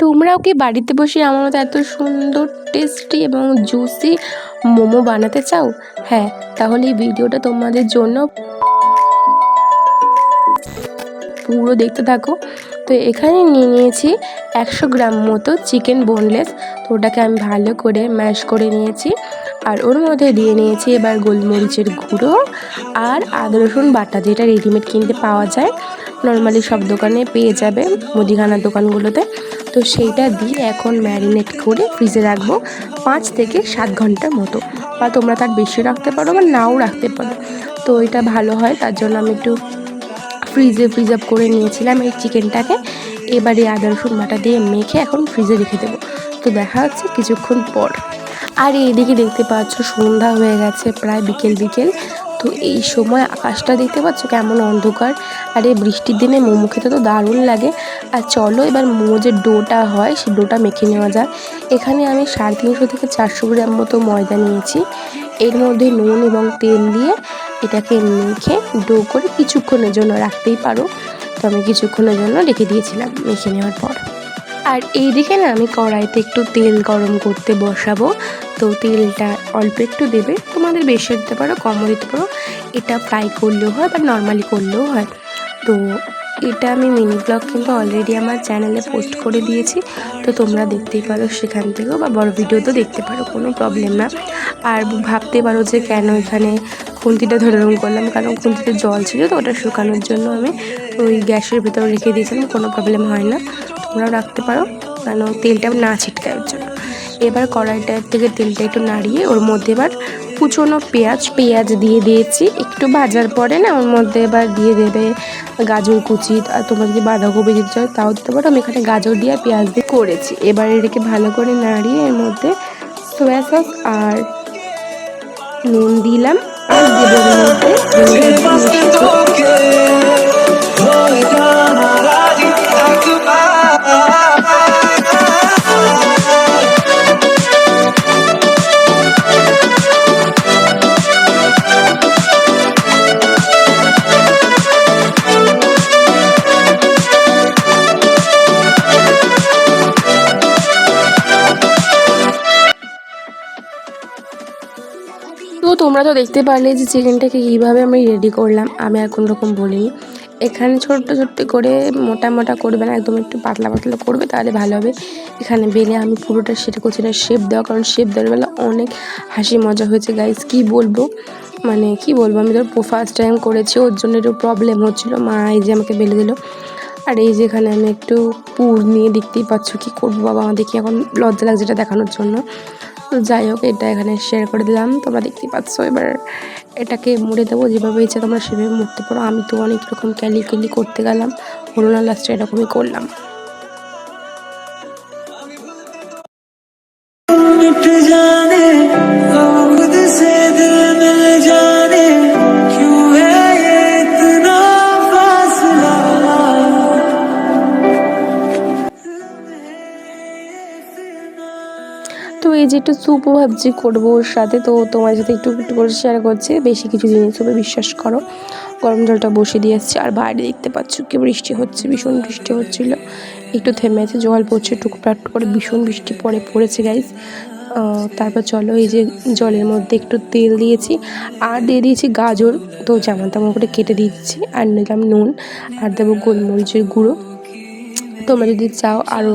তোমরাও কি বাড়িতে বসে আমার মতো এত সুন্দর টেস্টি এবং জুসি মোমো বানাতে চাও? হ্যাঁ তাহলে এই ভিডিওটা তোমাদের জন্য পুরো দেখতে থাকো। তো এখানে নিয়ে নিয়েছি একশো গ্রাম মতো চিকেন বোনলেস তো ওটাকে আমি ভালো করে ম্যাশ করে নিয়েছি। আর ওর মধ্যে দিয়ে নিয়েছি এবার গোলমরিচের গুঁড়ো আর আদা, রসুন বাটা যেটা রেডিমেড কিনতে পাওয়া যায়। নর্মালি সব দোকানে পেয়ে যাবে মুদিখানার দোকানগুলোতে। তো সেইটা দিয়ে এখন ম্যারিনেট করে ফ্রিজে রাখব পাঁচ থেকে সাত ঘণ্টার মতো। বা তোমরা তার বেশি রাখতে পারো বা নাও রাখতে পারো। তো এটা ভালো হয়, তার জন্য আমি একটু ফ্রিজে ফ্রিজ আপ করে নিয়েছিলাম এই চিকেনটাকে এবারে আদা, রসুন বাটা দিয়ে মেখে এখন ফ্রিজে রেখে দেবো। তো দেখা হচ্ছে কিছুক্ষণ পর। আর এইদিকে দেখতে পাচ্ছ সন্ধ্যা হয়ে গেছে, প্রায় বিকেল বিকেল। তো এই সময় আকাশটা দেখতে পাচ্ছ কেমন অন্ধকার। আর এই বৃষ্টির দিনে মোমো খেতে তো দারুণ লাগে। আর চলো এবার মোমো যে ডোটা হয় সেই ডোটা মেখে নেওয়া যায় এখানে আমি সাড়ে তিনশো থেকে চারশো গ্রাম মতো ময়দা নিয়েছি। এর মধ্যে নুন এবং তেল দিয়ে এটাকে মেখে ডো করে কিছুক্ষণের জন্য রাখতেই পারো। তো আমি কিছুক্ষণের জন্য রেখে দিয়েছিলাম মেখে নেওয়ার পর। আর এইদিকে না আমি কড়াইতে একটু তেল গরম করতে বসাবো। তো তেলটা অল্প একটু দেবে, তোমাদের বেশি দিতে পারো, কমও দিতে পারো। এটা ফ্রাই করলেও হয় বা নর্মালি করলেও হয়। তো এটা আমি মিনি ব্লগ কিন্তু অলরেডি আমার চ্যানেলে পোস্ট করে দিয়েছি। তো তোমরা দেখতেই পারো সেখান থেকেও বা বড় ভিডিও তো দেখতে পারো, কোনো প্রবলেম না। আর ভাবতে পারো যে কেন এখানে খুন্তিটা ধরে করলাম, কারণ খুন্তিতে জল ছিল তো ওটা শুকানোর জন্য আমি ওই গ্যাসের ভেতরে রেখে দিয়েছিলাম, কোনো প্রবলেম হয় না। তোমরাও রাখতে পারো, কেন তেলটা না ছিটকায় ওর জন্য। এবার কড়াইটার থেকে তেলটা একটু নাড়িয়ে ওর মধ্যে এবার কুচোনো পেঁয়াজ পেঁয়াজ দিয়ে দিয়েছি। একটু ভাজার পরে না ওর মধ্যে এবার দিয়ে দেবে গাজর কুচি। আর তোমরা যদি বাঁধাকপি দিতে চাও তাও দিতে পারো। আমি এখানে গাজর দিয়ে পেঁয়াজ দিয়ে করেছি। এবার এটাকে ভালো করে নাড়িয়ে এর মধ্যে সোয়া সস আর নুন দিলাম। আর দেবো মধ্যে তোমরা তো দেখতে পারলে যে চিকেনটাকে কীভাবে আমি রেডি করলাম, আমি আর কোনো রকম বলিনি। এখানে ছোট্ট ছোট্ট করে মোটা মোটা করবে না, একদম একটু পাতলা পাতলা করবে, তাহলে ভালো হবে। এখানে বেলে আমি পুরোটা সেটা করছি না শেপ দেওয়া, কারণ শেপ দেওয়ার বেলা অনেক হাসি মজা হয়েছে। গাইস কী বলব? মানে কি বলব, আমি ধর ফার্স্ট টাইম করেছি, ওর জন্য একটু প্রবলেম হচ্ছিল। মা এই যে আমাকে বেলে দিল। আর এই যেখানে আমি একটু পুর নিয়ে দেখতেই পাচ্ছ, কি করব বাবা আমাদের কি এখন লজ্জা লাগছে এটা দেখানোর জন্য। তো যাই হোক, এটা এখানে শেয়ার করে দিলাম। তোমরা দেখতে পাচ্ছ এবার এটাকে মুড়ে দেবো। যেভাবে ইচ্ছা তোমরা সেভাবে মুড়তে পারো। আমি তো অনেক রকম ক্যালি ক্যালি করতে গেলাম। হলো না লাস্টে এরকমই করলাম। তো এই যে একটু স্যুপও ভাবছি করব ওর সাথে, তো তোমার সাথে একটু একটু করে শেয়ার করছি। বেশি কিছু জিনিস হবে বিশ্বাস করো। গরম জলটা বসে দিয়ে আসছি। আর বাইরে দেখতে পাচ্ছ কি বৃষ্টি হচ্ছে, ভীষণ বৃষ্টি হচ্ছিল। একটু থেমেছে জল পড়ছে, টুকটাক করে ভীষণ বৃষ্টি পড়ে, পড়েছে গাইজ তারপর চলো এই যে জলের মধ্যে একটু তেল দিয়েছি। আর দিয়ে দিয়েছি গাজর, তো যেমন তেমন করে কেটে দিচ্ছি। আর নিলাম নুন, আর দেবো গোলমরিচের গুঁড়ো। তোমরা যদি চাও আরও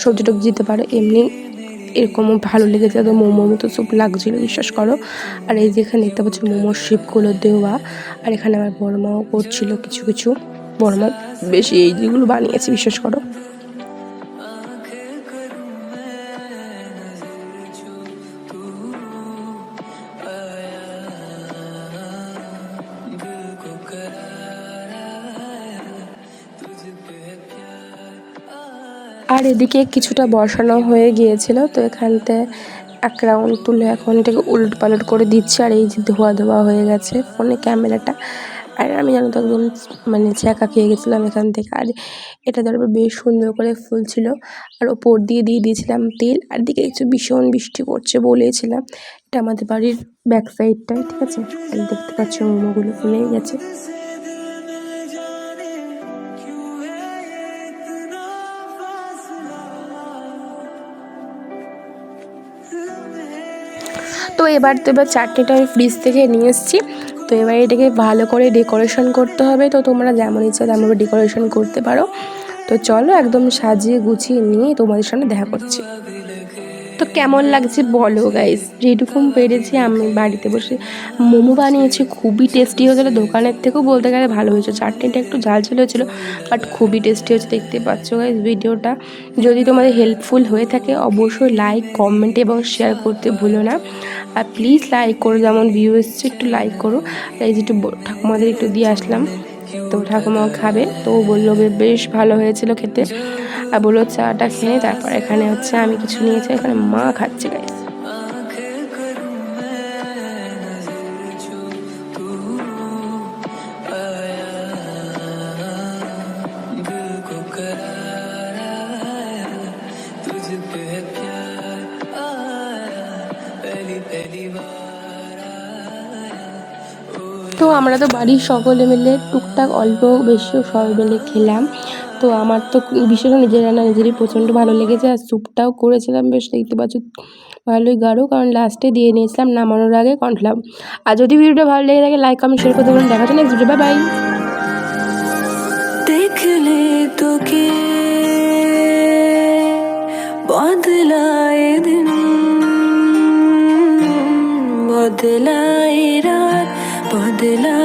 সবজি টবজি দিতে পারো, এমনি এরকমও ভালো লেগেছে তো মোমো মতো স্যুপ লাগছিল, বিশ্বাস করো। আর এই যে এখানে দেখতে পাচ্ছি মোমোর শিপগুলো দেওয়া, আর এখানে আমার বড় মাও করছিল কিছু কিছু বড় মা বেশি এই যেগুলো বানিয়েছে, বিশ্বাস করো। আর এদিকে কিছুটা বসানো হয়ে গিয়েছিল, তো এখানতে এক রাউন্ড তুলে এখন এটাকে উলট পালট করে দিচ্ছি আর এই যে ধোয়া ধোয়া হয়ে গেছে ফোনে ক্যামেরাটা। আর আমি জানো তো একদম মানে ছ্যাঁকা খেয়ে গেছিলাম এখান থেকে। আর এটা ধরো বেশ সুন্দর করে ফুলছিল। আর ওপর দিয়ে দিয়ে দিয়েছিলাম তেল, আর দিকে কিছু ভীষণ বৃষ্টি পড়ছে বলেছিলাম। এটা আমাদের বাড়ির ব্যাক সাইডটাই ঠিক আছে? দেখতে পাচ্ছ মোমোগুলো ফুলে গেছে। তো এবার তো এবার চাটনিটা আমি ফ্রিজ থেকে নিয়ে এসেছি। তো এবার এটাকে ভালো করে ডেকোরেশন করতে হবে। তো তোমরা যেমন ইচ্ছা তেমনভাবে ডেকোরেশন করতে পারো। তো চলো একদম সাজিয়ে গুছিয়ে নিয়ে তোমাদের সামনে দেখা করছি। তো কেমন লাগছে বলো গাইস যেটুকুন পেরেছি, আমি বাড়িতে বসে মোমো বানিয়েছি, খুবই টেস্টি হয়েছিলো। দোকানের থেকেও বলতে গেলে ভালো হয়েছে। চাটনিটা একটু ঝাল ঝাল হয়েছিলো বাট খুবই টেস্টি হয়েছে, দেখতে পাচ্ছ গাইস ভিডিওটা। যদি তোমাদের হেল্পফুল হয়ে থাকে, অবশ্যই লাইক কমেন্ট এবং শেয়ার করতে ভুলো না। আর প্লিজ লাইক করো, যেমন ভিউ এসছে, একটু লাইক করো। এই যে একটু ঠাকুমাদের একটু দিয়ে আসলাম। তো ঠাকুমাও খাবে। তো বলল বেশ ভালো হয়েছিল খেতে। আর বলল, চাটা খেয়ে তারপর এখানে হচ্ছে আমি কিছু নিয়েছি, এখানে মা খাচ্ছে গাইস তো আমরা তো বাড়ির সকলে মিলে টুকটাক অল্প বেশিও সবাই মিলে খেলাম। তো আমার তো বিশেষ নিজের রান্না নিজেরই প্রচণ্ড ভালো লেগেছে আর স্যুপটাও করেছিলাম, বেশ দেখতে পাচ্ছ ভালোই গাঢ় কারণ লাস্টে দিয়ে নিয়েছিলাম, নামানোর আগে কনফ্লাম আর যদি ভিডিওটা ভালো লেগে থাকে লাইক কমেন্ট শেয়ার করতে পারেন দেখা যায় next video bye bye बदलाए रात बदलाए